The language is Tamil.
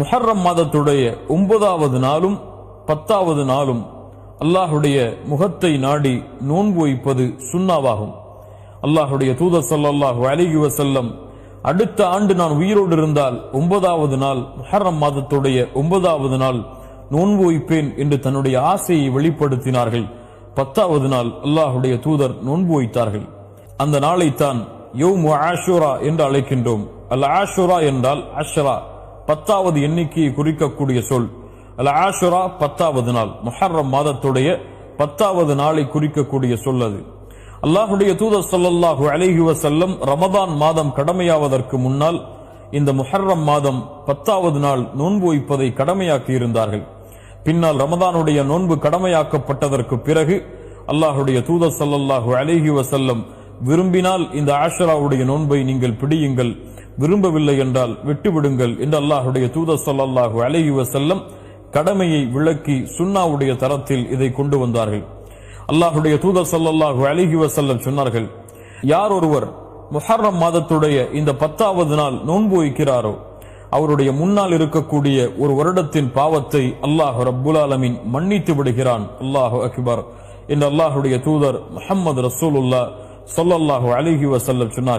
முஹர்ரம் மாதத்துடைய ஒன்பதாவது நாளும் பத்தாவது நாளும் அல்லாஹுடைய முகத்தை நாடி நோன்பு வைப்பது சுண்ணாவாகும். அல்லாஹுடைய தூதர் சல்லாஹு அலைஹி செல்லம் அடுத்த ஆண்டு நான் உயிரோடு இருந்தால் ஒன்பதாவது நாள் முஹர்ரம் மாதத்துடைய ஒன்பதாவது நாள் நோன்பு வைப்பேன் என்று தன்னுடைய ஆசையை வெளிப்படுத்தினார்கள். பத்தாவது நாள் அல்லாஹுடைய தூதர் நோன்பு வைத்தார்கள். அந்த நாளைத்தான் யௌமு ஆஷுரா என்று அழைக்கின்றோம். அல் ஆஷுரா என்றால் அஷ்ரா. பத்தாவது எண்ணிக்கையை குறிக்கக்கூடிய சொல். அல் ஆஷுரா பத்தாவது நாள். முஹர்ரம் மாதத்துடைய பத்தாவது நாளை குறிக்கக்கூடிய சொல் அது. அல்லாஹுடைய தூதர் ஸல்லல்லாஹு அலைஹி வசல்லம் ரமதான் மாதம் கடமையாவதற்கு முன்னால் இந்த முஹர்ரம் மாதம் பத்தாவது நாள் நோன்பு வைப்பதை கடமையாக்கி இருந்தார்கள். பின்னால் ரமதானுடைய நோன்பு கடமையாக்கப்பட்டதற்கு பிறகு அல்லாஹுடைய தூதர் சல்லல்லாஹு அலைஹி வசல்லம் விரும்பினால் இந்த ஆஷராவுடைய நோன்பை நீங்கள் பிடியுங்கள். விரும்பவில்லை என்றால் விட்டுவிடுங்கள் என்று அல்லாஹுடைய தூதர் ஸல்லல்லாஹு அலைஹி செல்லம் கடமையை விளக்கி சுன்னாவுடைய தரத்தில் இதை கொண்டு வந்தார்கள். அல்லாஹுடைய தூதர் ஸல்லல்லாஹு அலைஹி வஸல்லம் சொன்னார்கள் யார் ஒருவர் முஹர்ரம் மாதத்துடைய இந்த பத்தாவது நாள் நோன்பு வைக்கிறாரோ அவருடைய முன்னால் இருக்கக்கூடிய ஒரு வருடத்தின் பாவத்தை அல்லாஹ் ரப்புல் மன்னித்து விடுகிறான். அல்லாஹு அக்பர். என்று அல்லாஹுடைய தூதர் முஹம்மது ரசூலுல்லா சொல்லல்லாஹு அலிஹி வசல்லம் சொன்னார்